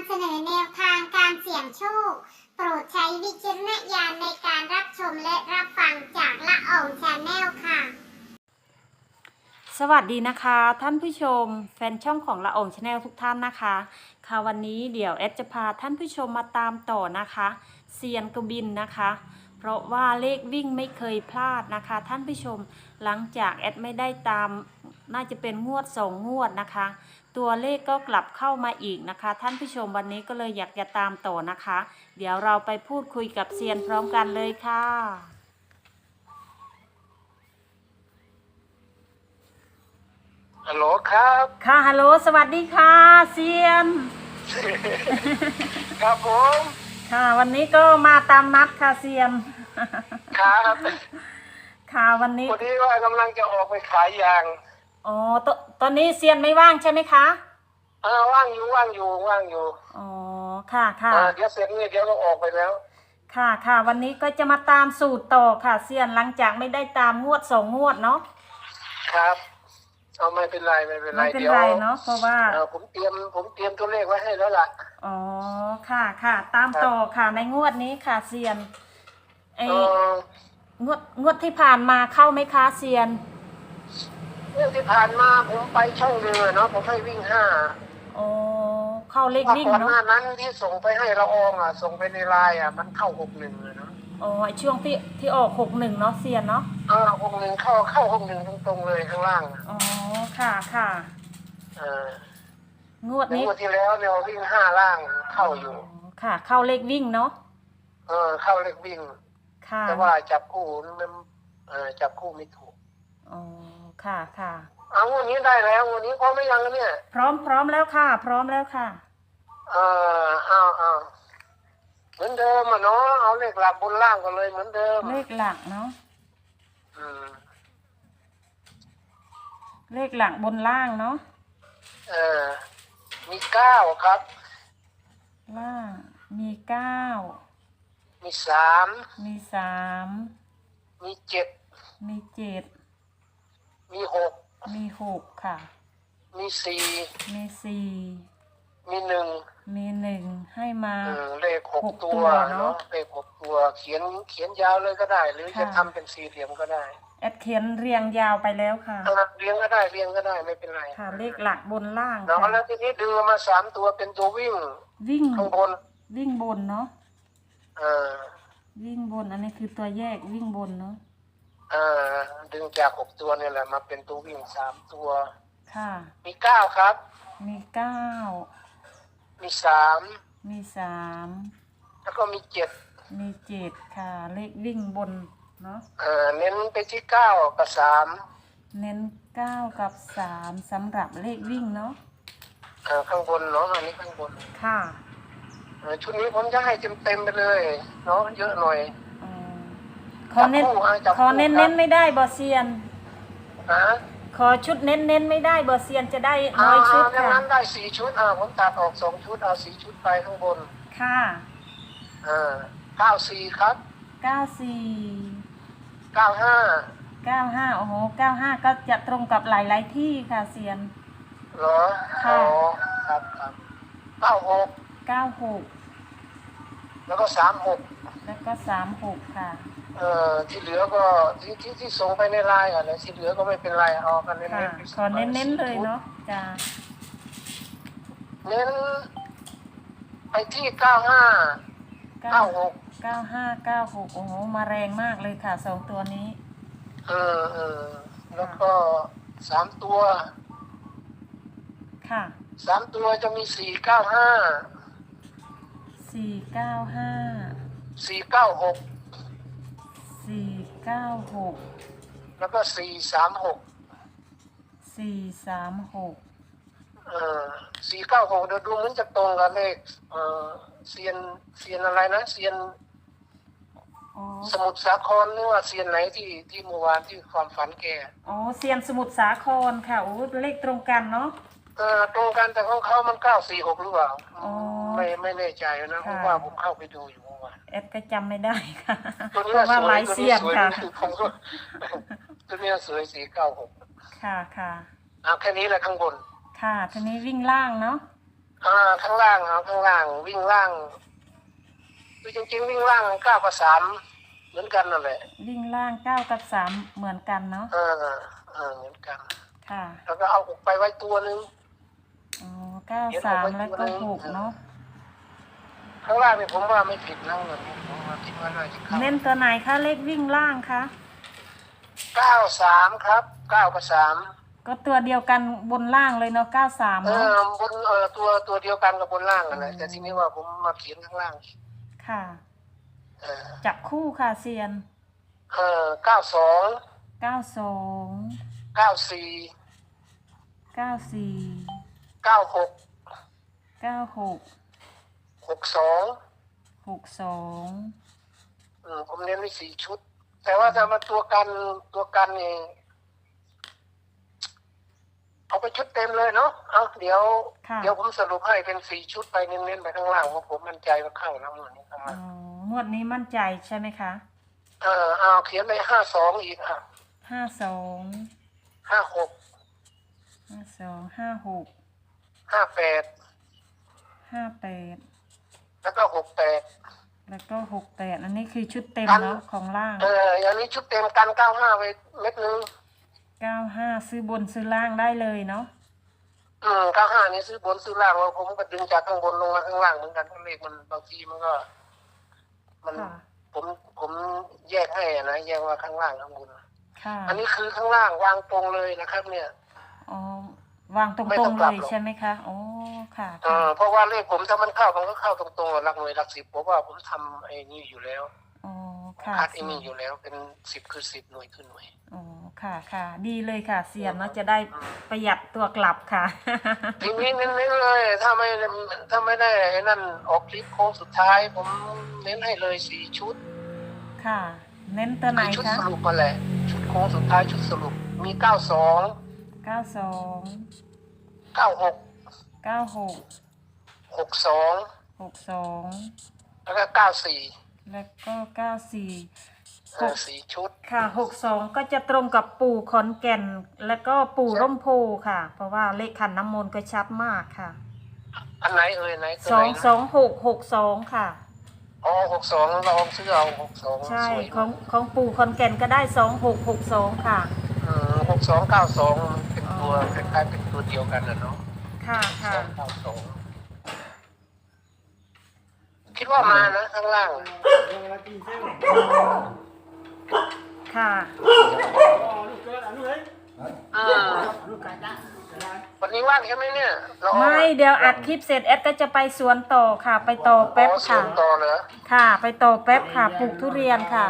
ำเสนอแนวทางการเสี่ยงโชค โปรดใช้วิจารณญาณในการรับชมและรับฟังจากละอองชาแนลค่ะ สวัสดีนะคะ ท่านผู้ชม แฟนช่องของละอองชาแนลทุกท่านนะคะ ค่ะวันนี้เดี๋ยวแอดจะพาท่านผู้ชมมาตามต่อนะคะเซียนกบินนะคะเพราะว่าเลขวิ่งไม่เคยพลาดนะคะ ท่านผู้ชมหลังจากแอดไม่ได้ตามน่าจะเป็นงวดสองงวดนะคะ ตัวเลขก็กลับเข้ามาอีกนะคะ ท่านผู้ชมวันนี้ก็เลยอยากจะตามต่อนะคะ เดี๋ยวเราไปพูดคุยกับเซียนพร้อมกันเลยค่ะ ฮัลโหลครับ ค่ะฮัลโหลสวัสดีค่ะ เซียน ครับผม ค่ะ วันนี้ก็มาตามนัดค่ะเซียน ครับ ค่ะวันนี้ วันนี้ว่ากำลังจะออกไปขายยาง อ๋อตตอนนี้เซียนไม่ว่างใช่ไหมคะเออว่างอยู่ว่างอยู่ว่างอยู่อ๋อค่ะค่ะเออเดี๋ยวเสร็จนี่เดี๋ยวก็ออกไปแล้ว ค่ะค่ะ วันนี้ก็จะมาตามสูตรต่อค่ะ เซียนหลังจากไม่ได้ตามงวดสองงวดเนาะครับ เอาไม่เป็นไรไม่เป็นไรไม่เป็นเดี๋ยวไรเนาะเพราะว่าเออผมเตรียมผมเตรียมตัวเลขไว้ให้แล้วล่ะ อ๋อค่ะค่ะ ตามต่อค่ะในงวดนี้ค่ะเซียนไอเอองวดงวดที่ผ่านมาเข้าไหมคะเซียน เรื่องที่ผ่านมาผมไปช่องเรือเนาะผมให้วิ่งห้าอ๋อเข้าเลขว่าวิ่งก่อนหเนาะน้านั้นที่ส่งไปให้ละอองอะ ส่งไปในไลน์อะ มันเข้าหกหนึ่งเลยเนาะอ๋อไอ้ช่วงที่ที่ออกหกหนึ่งเนาะเซียนเนาะเออหกหนึ่งเข้าเข้าหกหนึ่งตรงๆเลยข้างล่างอะอ๋อค่ะค่ะเอองวดในนี้งวดที่แล้วเนี่ยวิ่งห้าล่างเข้าอยู่ค่ะ เข้าเลขวิ่งเนาะเออ เข้าเลขวิ่ง ค่ะแต่ว่าจับคู่มันเออจับคู่ไม่ถูก อ๋อ ค่ะค่ะเอาวันนี้ได้แล้ววันนี้พร้อมไหมยังเนี่ย พร้อมพร้อมแล้วค่ะ พร้อมแล้วค่ะเออเอาเอาเหมือนเดิมอะเนาะเอาเลขหลักบนล่างกันเลยเหมือนเดิมเลขหลักเนาะอืมเลขหลักบนล่างเนาะเออ มีเก้าครับ ล่างมีเก้ามีสามมีสามมีเจ็ดมีเจ็ด มีหกมีหกค่ะ มีสี่มีสี่มีหนึ่งมีหนึ่งให้มาเออเลขหกหกตัตัววเนอะเนาะเลขหกตัว เขียนเขียนยาวเลยก็ได้ หรือค่ะจะทำเป็นสี่เหลี่ยมก็ได้แอดเขียนเรียงยาวไปแล้วค่ะเออเรียงก็ได้เรียงก็ได้ไม่เป็นไรค่ะ เลขหลักบนล่างเนาะค่ะแล้วทีนี้ดึงมาสามตัวเป็นตัววิ่งวิ่งข้างบนวิ่งบนเนาะเออ วิ่งบนอันนี้คือตัวแยกวิ่งบนเนาะ เออดึงจากหกตัวเนี่ยแหละมาเป็นตัววิ่งสามตัว ค่ะ มีเก้าครับ มีเก้า มีสามมีสามแล้วก็มีเจ็ดมีเจ็ดค่ะ เลขวิ่งบนเนาะ เออเน้นไปที่เก้ากับสามเน้นเก้ากับสามสำหรับเลขวิ่งเนาะเออข้างบนเนาะอันนี้ข้างบนค่ะ เออชุดนี้ผมจะให้เต็มเต็มๆไปเลย เนาะเยอะหน่อยอ๋อ ขอเน้น จับคู่อะจับคู่ขอเน้นครัเน้บนไม่ได้บอเซียนนะขอชุดเน้นเน้นไม่ได้บอเซียนจะได้อ่าน้อยชุดดังค่ะนั้นได้สี่ชุดอ่าผมตัดออกสองชุดเอาสี่ชุดไปข้างบนค่ะอ่าเก้าสี่ครับเก้าสี่เก้าห้าเก้าห้าโอ้โหเก้าห้าก็จะตรงกับหลายๆที่ค่ะเซียน เหรอค่ะ อ๋อครับครับเก้าหกเก้าหกแล้วก็สามหกแล้วก็สามหกค่ะ เอ่อที่เหลือก็ที่ที่ที่ส่งไปในไลน์อะแล้วที่เหลือก็ไม่เป็นไรเอากันเน้นค่ะๆไปขอเน้นเน้นๆเลยเนาะจ้าเน้นไปที่เก้าห้าเก้าเก้าหกเก้าห้าเก้าหกโอ้โหมาแรงมากเลยค่ะสองตัวนี้เออเออแล้วก็สามตัวค่ะสามตัวจะมีสี่เก้าห้าสี่เก้าห้าสี่เก้าหก สี่เก้าหกแล้วก็สี่สามหกสี่สามหกเออสี่เก้าหกเดี๋ยวดูเหมือนจะตรงกับเลขเออเซียนเซียนอะไรนะเซียนอ๋อสมุทรสาครหรือว่าเซียนไหนที่ที่เมื่อวานที่ความฝันแกอ๋อเซียนสมุทรสาครค่ะโอ้เลขตรงกันเนาะ เออตรงกันแต่ของเขามันเก้าสี่หกหรือเปล่า อ๋อไม่ไม่แน่ใจนะเพค่ะราะว่าผมเข้าไปดูอยู่เมื่อวาน แอดก็จำไม่ได้ค่ะตัวเพเนี้ยราะว่าสวหลายยตัวเซีนี้ยนสวยค่ะผมก็ตัวเนี้ยสวยสี่เก้าหกค่ะค่ะอะแค่นี้แหละข้างบน ค่ะทีนี้วิ่งล่างเนาะอ่าข้างล่างเอาข้างล่างวิ่งล่างคือจริงๆวิ่งล่างเก้ากับสามเหมือนกันนั่นแหละวิ่งล่างเก้ากับสามเหมือนกันเนาะเออเออเหมือนกัน ค่ะ แล้วก็เอาหกไปไว้ตัวหนึงอ๋อเก้าสามแล้วก็หกเนาะ ข้างล่างเนี่ยผมว่าไม่ผิดนะเงินผมว่าคิดว่าน่าจะเข้าเน้นตัวไหนคะเลขวิ่งล่างคะเก้าสามครับเก้ากับสามก็ตัวเดียวกันบนล่างเลยเนาะเก้าสามเอเนาะอบนเออตัวตัวเดียวกันกับบนล่างกันเลยแต่ทีนี้ว่าผมมาเขียนข้างล่างค่ะ เออจับคู่ค่ะเซียนเออเก้าสองเก้าสองเก้าสี่เก้าสี่เก้าหกเก้าหก หกสองหกสองอืมผมเน้นไว้สี่ชุด แต่ว่าถ้ามาตัวกันตัวกันนี่เอาไปชุดเต็มเลยเนาะเอาเดี๋ยว ค่ะเดี๋ยวผมสรุปให้เป็นสี่ชุดไปเน้นๆไปข้างล่างเพราะผมมั่นใจว่าเข้าแล้วมันนี้ข้างอ๋อล่างงวดนี้มั่นใจใช่ไหมคะเออเอาเขียนไปห้าสองอีกอะห้าสองห้าหกห้าสองห้าหกห้าแปดห้าแปด แล้วก็หกแปดแล้วก็หกแปดอันนี้คือชุดเต็มกันเนาะของล่างเอออย่างนี้ชุดเต็มกันเก้าห้าไปเม็ดนึงเก้าห้าซื้อบนซื้อล่างได้เลยเนาะอืมเก้าห้านี่ซื้อบนซื้อล่างแล้วผมก็ดึงจากข้างบนลงมาข้างล่างเหมือนกันเพราะเลขมันบางทีมันก็ มันค่ะผมผมแยกให้อะนะแยกว่าข้างล่างข้างบนค่ะอันนี้คือข้างล่างวางตรงเลยนะครับ เนี่ยอ๋อ วางตไม่รต้องงๆกเลลับยหรอกใช่ไหมคะอ๋อค่ะเอค่ะอเพราะว่าเลขผมถ้ามันเข้ามันก็เข้าตรงๆหลักหน่วยหลักสิบผมว่าผมทำไอ้นี่อยู่แล้วอ๋อค่ะคัดไอ้นี่อยู่แล้วเป็นสิบคือสิบหน่วยคือหน่วยอ๋อค่ะค่ะ ดีเลยค่ะ เสียนเนาะจะได้ประหยัดตัวกลับค่ะ ทีนี้เน้นๆเลยถ้าไม่ถ้าไม่ได้ไอ้นั่นออกคลิปโค้งสุดท้าย ผมเน้นให้เลยสี่ชุดค่ะ เน้นตัวไหนคือชุดคะสรุปมาแหละ ชุดโค้งสุดท้ายชุดสรุปมีเก้าสอง เก้าสองเก้าหกเก้าหกหกสองหกสองแล้วก็เก้าสี่แล้วก็เก้าสี่เออสี่ชุดค่ะหกสองก็จะตรงกับปู่ขอนแก่น แล้วก็ปู่ร่มโพค่ะ เพราะว่าเลขขันน้ำมนต์ก็ชัดมากค่ะ อันไหนเอ่ยไหนตัวสไหอนงนะสองหกหกสองค่ะอ๋อหกสองลองซื้อเอาหกสองใช่สวยของของปู่ขอนแก่นก็ได้สองหกหกสองค่ะหก สองเก้าสองมันเป็นตัวคล้ายๆเป็นตัวเดียวกันนะเนาะค่ะค่ะสองเก้าสองคิดว่ามานะข้างล่างอะค่ะอืมวันนี้ว่างใช่ไหมเนี่ยเราไม่เดี๋ยวอัดคลิปเสร็จแอดก็จะไปสวนต่อค่ะ ไปต่อแป๊บอ๋อสวค่ะนต่อเหรอค่ะ ไปต่อแป๊บค่ะปลูกทุเรียนค่ะ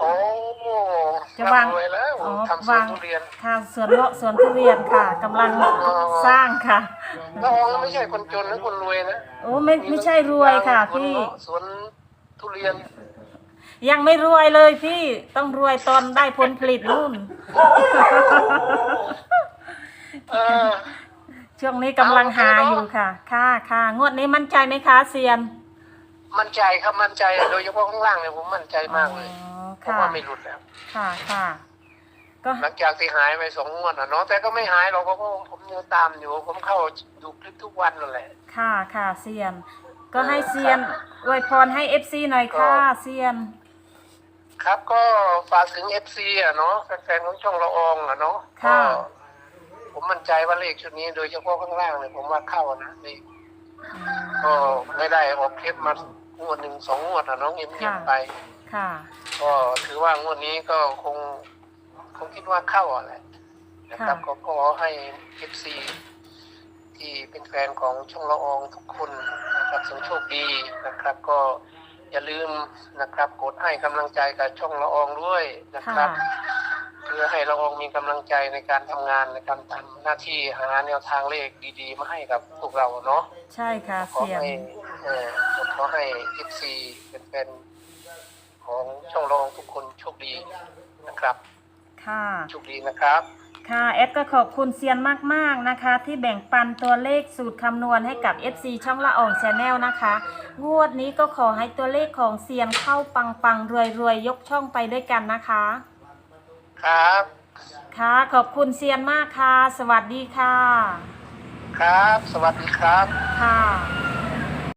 โอ้จะวางร่ำรวยแล้วอ๋อทำสวนวางทุเรียน ค่ะสวนเลาะสวนทุเรียนค่ะกำลังสร้างค่ะแล้วอ๋อไม่ใช่คนจนหรือคนรวยนะโอ้ไม่ไม่ใช่รวยค่ะสวนพี่เงาะสวนทุเรียนยังไม่รวยเลยพี่ต้องรวยตอนได้ผลผลิตนู่น เออช่วงนี้กำลังหาอยู่ค่ะ ค่ะค่ะงวดนี้มั่นใจไหมคะเซียนมั่นใจครับมั่นใจ โดยเฉพาะข้างล่างเนี่ยผมมั่นใจมากเลย อ๋อ เพราะค่ะว่าไม่หลุดแล้วค่ะค่ะ ก็หลังจากที่หายไปสองงวดอะเนาะแต่ก็ไม่หายหรอกเพราะว่าผมยังตามอยู่ ผมเข้าดูคลิปทุกวันนั่นแหละค่ะค่ะเซียน ก็ให้เซียนอวยพรให้เอฟซีหน่อยค่ะเซียน ครับก็ฝากถึงเอฟซีอะเนาะแฟนๆของช่องละอองอะเนาะค่ะก็ผมมั่นใจว่าเลขชุดนี้โดยเฉพาะข้างล่างเนี่ยผมว่าเข้านะเลขก็ไม่ได้ออกคลิปมา งวดหนึ่งสองงวดอะเน้องเงียบๆไป ค่ะ ก็ถือว่างวดนี้ก็คงคงคิดว่าเข้าอะแหละนะครับค่ะก็ขอให้เอฟซีที่เป็นแฟนของช่องละอองทุกคนนะครับสงโชคดีนะครับ ก็อย่าลืมนะครับกดให้กำลังใจกับช่องละอองด้วยนะคค่ะรับเพื่อให้ละอองมีกำลังใจในการทำงานในการทำหน้าที่หาแนวทางเลขดี ๆ มาให้กับพวกเราเนาะใช่ค่ะขอเซียนให้ เออขอให้เอฟซีเป็นแฟนของช่องละอองทุกคนโชคดีนะครับค่ะ โชคดีนะครับ ค่ะแอดก็ขอบคุณเซียนมากๆนะคะ ที่แบ่งปันตัวเลขสูตรคำนวณให้กับ FC ช่องละอ่องชาแนลนะคะ งวดนี้ก็ขอให้ตัวเลขของเซียนเข้าปังปังรวยรวยๆยกช่องไปด้วยกันนะคะ ครับ ค่ะ ขอบคุณเซียนมากค่ะ สวัสดีค่ะ ครับ สวัสดีครับ ค่ะ